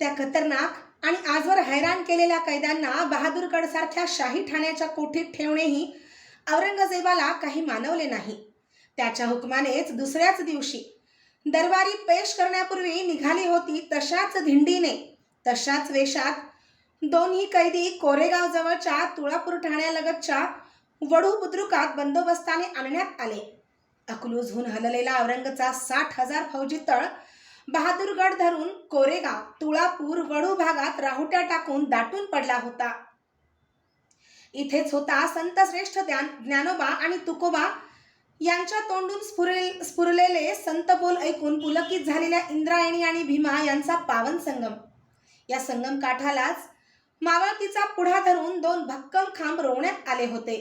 त्या खतरनाक आणि आजवर हैराण केलेल्या कैद्यांना बहादूरगडसारख्या शाही ठाण्याच्या कोठीत ठेवणेही औरंगजेबाला काही मानवले नाही. त्याच्या हुकमानेच दुसऱ्याच दिवशी दरबारी पेश करण्यापूर्वी निघाली होती तशाच धिंडीने. तशाच वेशात दोन्ही कैदी कोरेगावजवळच्या तुळापूर ठाण्यालगतच्या वडू बुद्रुकात बंदोबस्ताने आणण्यात आले. अकलूजहून हललेला औरंगचा साठ हजार फौजी तळ बहादूरगड धरून कोरेगाव तुळापूर वडू भागात राहुट्या टाकून दाटून पडला होता. इथेच होता संत श्रेष्ठ ज्ञान ज्ञानोबा आणि तुकोबा यांच्या तोंडून स्फुरले स्फुरलेले संत बोल ऐकून पुलकित झालेल्या इंद्रायणी आणि भीमा यांचा पावन संगम. या संगम काठालाच मावळतीचा पुढा धरून दोन भक्कम खांब रोवण्यात आले होते.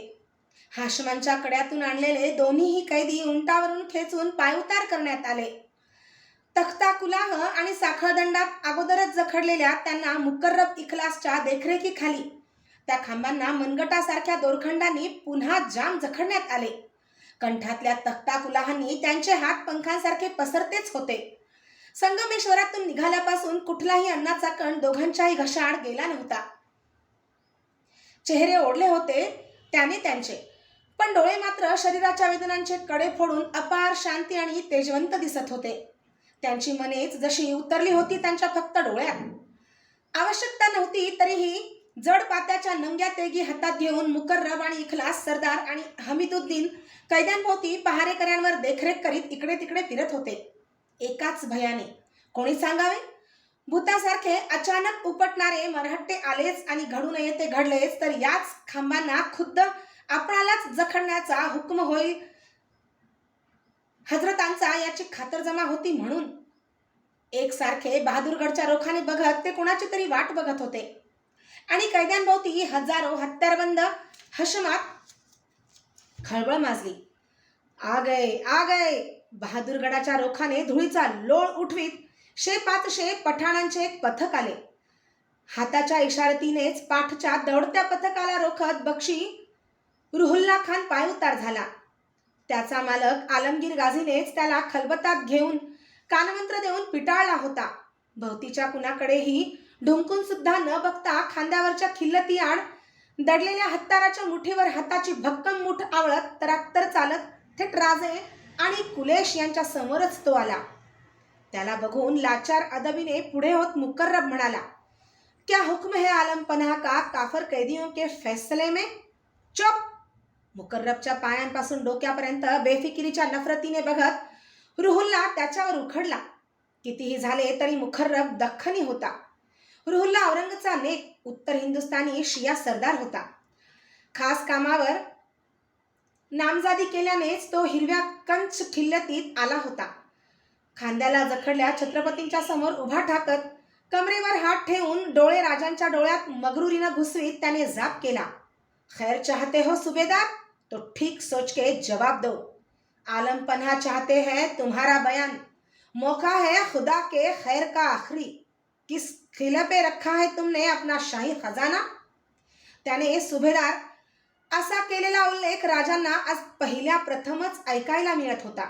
हाशमांच्या कड्यातून आणलेले दोन्हीही कैदी उंटावरून खेचून पायउतार करण्यात आले. तख्ता कुलाह आणि साखळदंडात अगोदरच जखडलेल्या त्यांना मुकर्रब इखलासच्या देखरेखीखाली. त्या खांबांना मनगटासारख्या दोरखंडांनी पुन्हा जाम जखडण्यात आले. कंठातल्या तख्ता कुलाहांनी त्यांचे हात पंखांसारखे पसरतेच होते. संगमेश्वरातून निघाल्यापासून कुठलाही अन्नाचा कण दोघांच्याही घशाआड गेला नव्हता. चेहरे ओढले होते त्याने त्यांचे. पण डोळे मात्र शरीराच्या वेदनांचे कडे फोडून अपार शांती आणि तेजवंत दिसत होते. त्यांची मनेच जशी उतरली होती त्यांच्या फक्त डोळ्यात. आवश्यकता नव्हती तरीही जड पात्याच्या नंग्या तेगी हातात घेऊन मुकर्रब आणि इखलास सरदार आणि हमीदुद्दीन कैद्यांभोवती पहारेकऱ्यांवर देखरेख करीत इकडे तिकडे फिरत होते. एकाच भयाने. कोणी सांगावे? भूतासारखे अचानक उपटणारे मरहट्टे आलेच आणि घडू नये ते घडलेच तर याच खांबांना खुद्द आपणालाच जखडण्याचा हुकम होईल हजरतांचा याची खातरजमा होती म्हणून. एकसारखे बहादूरगडच्या रोखाने बघत ते कुणाची तरी वाट बघत होते. आणि कैद्यांभोवती हजारो हत्यारबंद हशमात खळबळ माजली. आ गए आ गए बहादूरगडाच्या रोखाने धुळीचा लोळ उठवीत शे पाच पठाणांचे एक पथक आले. हाताच्या इशारतीनेच पाठच्या दौडत्या पथकाला रोखत बक्षी रुहुल्ला खान पायउतार झाला. त्याचा मालक आलमगीर गाझीनेच त्याला खलबतात घेऊन कानमंत्र देऊन पिटाळला होता. भोवतीच्या कुणाकडेही ढुंकून सुद्धा न बघता खांद्यावरच्या खिल्लती आड दडलेल्या हत्याराच्या मुठीवर हाताची भक्कम मुठ आवळत तरात्तर चालत थेट राजे आणि कुलेश यांच्या समोरच तो आला. त्याला बघून लाचार अदबीने पुढे होत मुकर्रब म्हणाला क्या हुक्म है आलम पनाह का काफर कैदियों के फैसले में? चुप! मुकर्रबच्या पायांपासून डोक्यापर्यंत बेफिकिरीच्या नफरतीने बघत रुहुल्ला त्याच्यावर उखडला. कितीही झाले तरी मुखर्रब दख्खनी होता. रुहुल्ला औरंगचा नेक उत्तर हिंदुस्थानी शिया सरदार होता. खास कामावर नामजादी केल्यानेच तो हिरव्या कंच खिल्लतीत आला होता. खांद्याला जखडल्या छत्रपतींच्या समोर उभा ठाकत कमरेवर हात ठेवून डोळे राजांच्या डोळ्यात मगरुरीनं घुसवीत त्याने जाप केला. खैर चाहते हो सुभेदार? तो ठीक सोच के जवाब दो। आलम पन्हा चाहते हैं तुम्हारा बयान। मौका है खुदा के खैर का आखिरी। किस खिले पे रखा है तुमने अपना शाही खजाना? त्याने सुभेदार असा केलेला उल्लेख राजांना आज पहिल्या प्रथमच ऐकायला मिळत होता।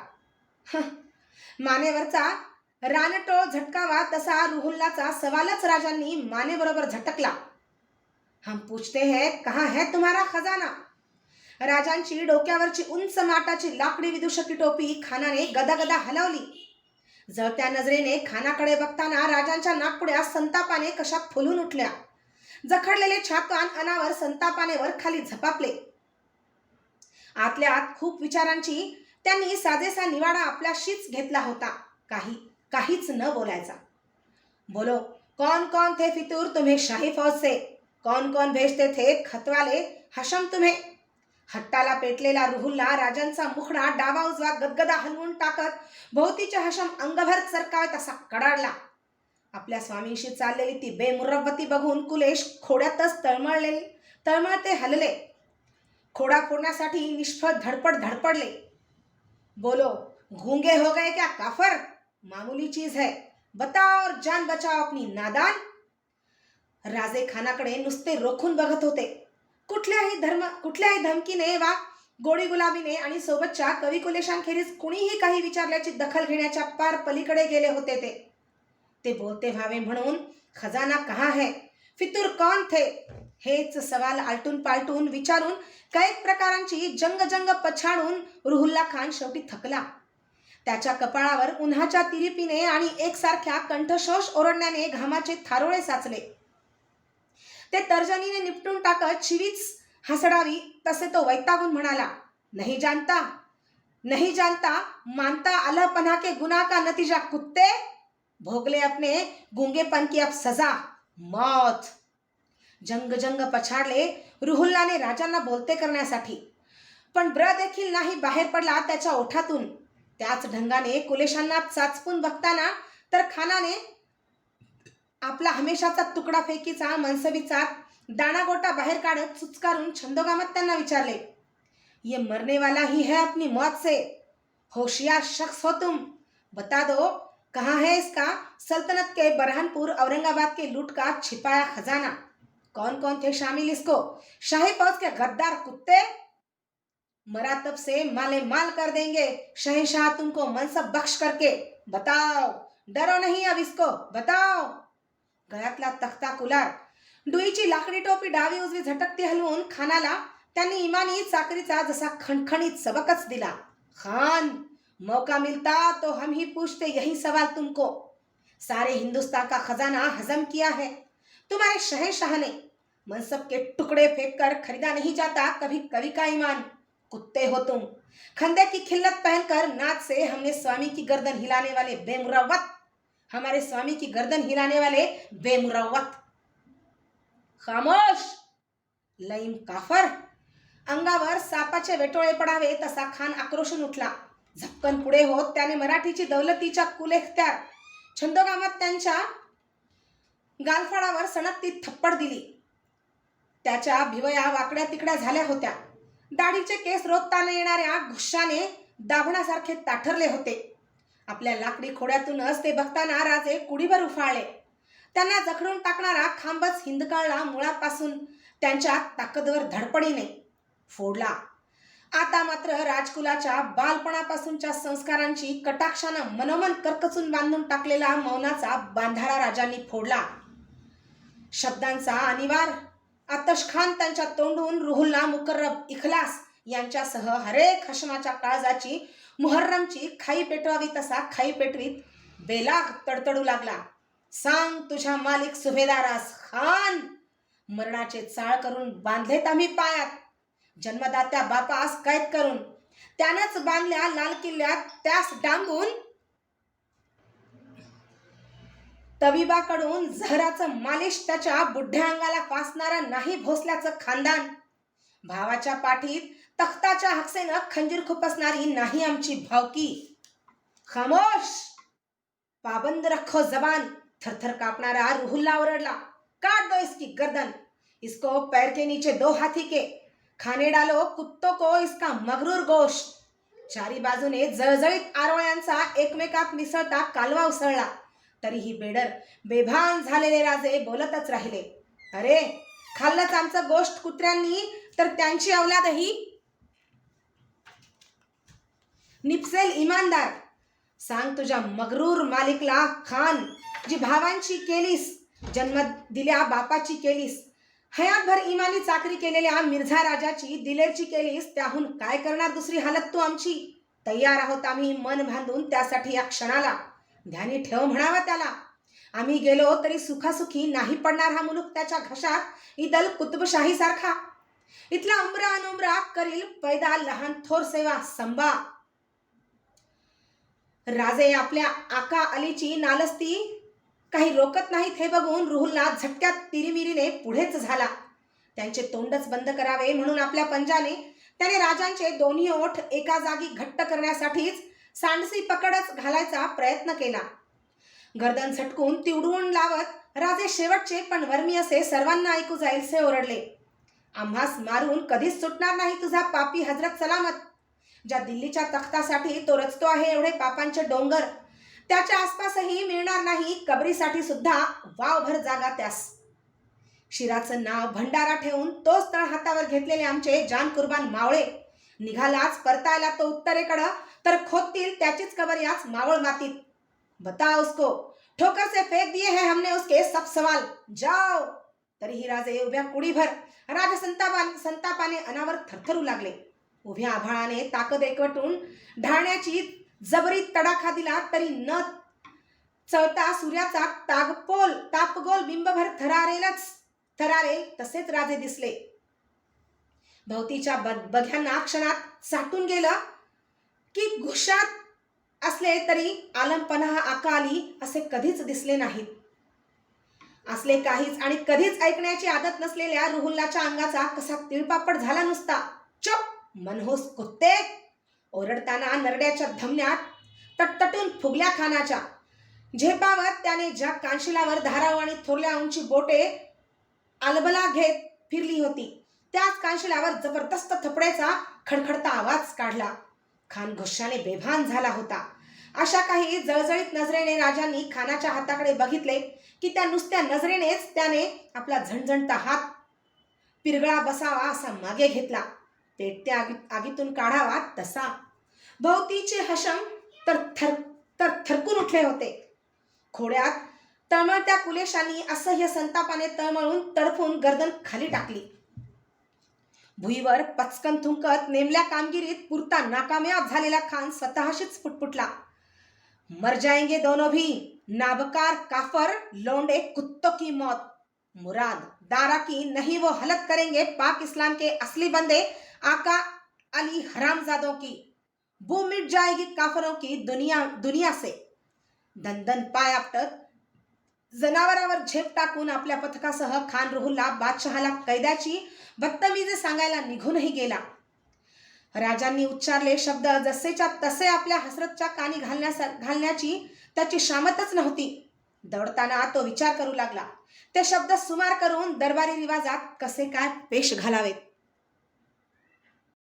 मानेवरचा रानटोळ झटकावा तसा रुहुल्लाचा सवालच राजांनी मानेबरोबर झटकला। हम पूछते हैं कहाँ है तुम्हारा खजाना? राजांची डोक्यावरची उंच माटाची लाकडी विदूषकी टोपी खानाने गदागदा हलवली. जळत्या नजरेने खानाकडे बघताना राजांच्या नागपुड्या संतापाने कशा फुलून उठल्या. जखडलेले छातान अनावर संतापाने वर खाली झपापले. आतल्या आत खूप विचारांची त्यांनी साजेसा निवाडा आपल्याशीच घेतला होता. काही काहीच न बोलायचा. बोलो कौन कौन थे फितूर तुम्हें शाही फौज से? कौन कौन भेजते थे खतवाले हशम तुम्हें? हट्टाला पेटलेला रुहुलला राजांचा मुखडा डावा उजवा गदगदा हलवून टाकत भोवतीच्या हशम अंगभर सरकावत तसा कडाडला. आपल्या स्वामींशी चाललेली ती बेमुरवती बघून कुलेश खोड्यातच तळमळले तळमळते हलले. खोडा फोडण्यासाठी निष्फळ धडपड धडपडले. बोलो घुंगे हो गए क्या काफर? मामूली चीज है बताओ और जान बचाओ अपनी नादान. राजे खानाकडे नुसते रोखून बघत होते. कुठल्याही धर्म कुठल्याही धमकीने वा गोडी गुलाबीने आणि सोबतच्या कवी कुलेशांखेरीज कुणीही काही विचारल्याची दखल घेण्याच्या पार पलीकडे गेले होते ते. ते बोलते व्हावे म्हणून खजाना कहा है? फितूर कौन थे? हेच सवाल आलटून पालटून विचारून कैक प्रकारांची जंग जंग पछाडून रुहुल्ला खान शेवटी थकला. त्याच्या कपाळावर उन्हाच्या तिरिपीने आणि एकसारख्या कंठशोष ओरडण्याने घामाचे थारोळे साचले. ते तर्जनीने निपटून टाकत शिवीच हसडावी तसे तो वैतागून म्हणाला नाही जानता नहीं जानता मानता अल्लाह पना के गुनाह का नतीजा कुत्ते? भोगले अपने गुंगेपन की अब सजा मौत. जंग जंग पछाडले रुहुल्लाने राजांना बोलते करण्यासाठी. पण ब्र देखील नाही बाहेर पडला त्याच्या ओठातून. त्याच ढंगाने कुलेशांना चाचपून बघताना तर खानाने आपला हमेशाचा तुकडा फेकीचा दाना दाणागोटा बाहेर काढत चुचकारून छंदोगामत त्यांना विचारले ये मरने वाला ही है अपनी मौत से? होशियार शख्स हो तुम? बता दो कहाँ है इसका? सल्तनत के बरहानपुर औरंगाबाद के लूट का छिपाया खजाना। कौन कौन थे शामिल इसको? शाही फौज के गद्दार कुत्ते? मरातब से माले माल कर देंगे शहशाह तुमको मनसब बख्श करके। बताओ डरो नहीं अब इसको बताओ। गळ्यातला तख्ता कुलार. डुईची लाकडी टोपी डावी उजवी झटकती हलवून खानाला त्यांनी इमानी चाकरीचा जसा खणखणीत सबकच दिला. खान मौका मिलता तो हम ही पूछते यही सवाल तुमको. सारे हिंदुस्तान का खजाना हजम किया है? तुम्हारे शहशाह ने मनसब के टुकड़े फेंक कर खरीदा नहीं जाता कभी कवि का ईमान. कुत्ते हो तुम। खंदे की खिल्लत पहनकर नाच से हमने स्वामी की गर्दन हिलाने वाले बेमुरवत हमारे स्वामी की गर्दन हिलाने वाले बेमुरवत खामोश। लईम काफर। अंगावर सापाचे वेटोळे पडावे तसा खान आक्रोशून उठला। झपकन पुढे होत त्याने मराठीची दौलतीच्या कुलेख्त्यार। छंदोगामात त्यांच्या गालफाडावर सणकती थप्पड दिली। त्याच्या भिवया वाकड्या तिकड्या झाल्या होत्या। दाढीचे केस रोजताना येणाऱ्या घुशाने दाभणासारखे ताठरले होते। आपल्या लाकडी खोड्यातूनच ते बघताना राजे कुडीवर उफाळले. त्यांना जखडून टाकणारा खांबच हिंदकाळला मुळापासून त्यांच्या ताकदवर धडपडीने फोडला. आता मात्र राजकुलाच्या बालपणापासूनच्या संस्कारांची कटाक्षानं मनोमन कर्कचून बांधून टाकलेला मौनाचा बांधारा राजांनी फोडला. शब्दांचा अनिवार आतशखान त्यांच्या तोंडून रुहुल्ला मुकर्रब इखलास यांच्यासह हरेक हशमाच्या काळजाची मुहर्रमची खाई पेटवावी तसा खाई पेटवीत बेलाग तडतडू लागला. सांग तुझ्या मालिक सुभेदारास खान. मरणाचे चाळ करून बांधलेत आम्ही पायात. जन्मदात्या बापास कैद करून त्यानंच बांधल्या लाल किल्ल्यात त्यास डांबून तविबाकडून झहराचं मालिश त्याच्या बुड्ढ्या अंगाला फासणारा नाही भोसल्याचं खानदान. भावाच्या पाठीत तख्ताच्या हक्सेनं खंजीर खुपसणारी नाही आमची भावकी. खामोश! पाबंद रखो जबान! थरथर कापणारा रुहुल्ला ओरडला. काट दो इसकी गर्दन. इसको पैर के नीचे दो हाथी के. खाने डालो कुत्तों को इसका मगरूर गोश चारी बाजूने जळजळीत आरोळ्यांचा एकमेकात मिसळता कालवा उसळला. तरीही बेडर बेभान झालेले राजे बोलतच राहिले. अरे खाल्लंच आमचं गोष्ट कुत्र्यांनी तर त्यांची अवलादही निपसेल इमानदार. सांग तुझ्या मगरूर मालिकला खान जी भावांची केलीस जन्म दिल्या बापाची केलीस. हयातभर इमानी चाकरी केलेल्या मिर्झा राजाची दिलेरची केलीस त्याहून काय करणार दुसरी हालत तू आमची? तयार आहोत आम्ही मन बांधून त्यासाठी या क्षणाला. ध्यानी ठेव म्हणावा त्याला. आम्ही गेलो तरी सुखासुखी नाही पडणार हा मुलूक त्याच्या घशात इदल कुतुबशाही सारखा इथला उमरा अनुमरा करील पैदा लहान थोर सेवा संबा राजे आपल्या आका अलीची नालस्ती. काही रोकत नाहीत हे बघून रुहुलला झटक्यात तिरीमिरीने पुढेच झाला. त्यांचे तोंडच बंद करावे म्हणून आपल्या पंजाने त्याने राजांचे दोन्ही ओठ एका जागी घट्ट करण्यासाठीच सांडसी पकडच घालायचा प्रयत्न केला. गर्दन झटकून तिवडून लावत राजे शेवटचे पण वर्मी असे सर्वांना ऐकू जाईलसे ओरडले. आम्हास मारून कधीच सुटणार नाही तुझा पापी हजरत सलामत. ज्या दिल्लीच्या तख्तासाठी तो रचतो आहे एवढे पापांचे डोंगर त्याच्या आसपासही मिळणार नाही कबरीसाठी सुद्धा वावभर जागा त्यास. शिराचं नाव भंडारा ठेवून तोच तळ हातावर घेतलेले आमचे जान कुर्बान मावळे. निघालाच परतायला तो उत्तरेकडं तर खोदतील त्याचीच कबर याच मावळ मातीत. बता उसको ठोकर से फेक दिए हैं हमने उसके सब सवाल. जाओ. तरीही राजे उभ्या कुडीभर राजसंतापा संतापाने अनावर थरथरू लागले. उभ्या आभाळाने ताकद एकवटून ढाळण्याची जबरी तडाखा दिला तरी न चळता सूर्याचा तागपोल तापगोल बिंबभर थरारेलच. थरारेल तसेच राजे दिसले. भोवतीच्या ब- बघ्यांना क्षणात साठून गेलं की घुशात असले तरी आलमपणा अकाली असे कधीच दिसले नाहीत. असले काहीच आणि कधीच ऐकण्याची आदत नसलेल्या रुहुल्लाच्या अंगाचा कसा तिळपापड झाला नुसता. मनहोस कुत्ते ओरडताना नरड्याच्या धमन्यात तटतटून फुगल्या खानाच्या. झेपावत त्याने ज्या कानशिलावर धाराव आणि थोरल्या उंची बोटे अलबला घेत फिरली होती त्याच कानशिलावर जबरदस्त थपड्याचा खडखडता आवाज काढला. खान गुस्साने बेभान झाला होता. अशा काही जळजळीत नजरेने राजांनी खानाच्या हाताकडे बघितले की त्या नुसत्या नजरेनेच त्याने आपला झणझणता हात पिरगळा बसावा असा मागे घेतला. पेटत्या आगी आगीतून काढावा तसा. भोवतीचे हशम तर थर तर थरकून उठले होते. खोड्यात तळमळत्या कुलेशांनी असह्य संतापाने तळमळून तडफून गर्दन खाली टाकली. भुईवर पचकन थुंकत नेमल्या कामगिरीत पुरता नाकामयाब झालेला खान स्वतःशीच फुटफुटला मर जाएंगे दोनों भी नाबकार काफर लोंडे कुत्तों की मौत. मुराद दारा की नहीं वो हलत करेंगे पाक इस्लाम के असली बंदे आका अली हरामजादों की वो मिट जाएगी काफरों की दुनिया दुनिया से। दंदन पाय आपटत जनावरावर झेप टाकून आपल्या पथकासह खान रुहुल्ला बादशहाला कैद्याची बत्तमीजी सांगायला निघूनही गेला. राजांनी उच्चारले शब्द जसेच्या तसे आपल्या हसरतच्या कानी घालण्यास घालण्याची त्याची शामतच नव्हती. दौडताना तो विचार करू लागला. ते शब्द सुमार करून दरबारी रिवाजात कसे काय पेश घालावेत?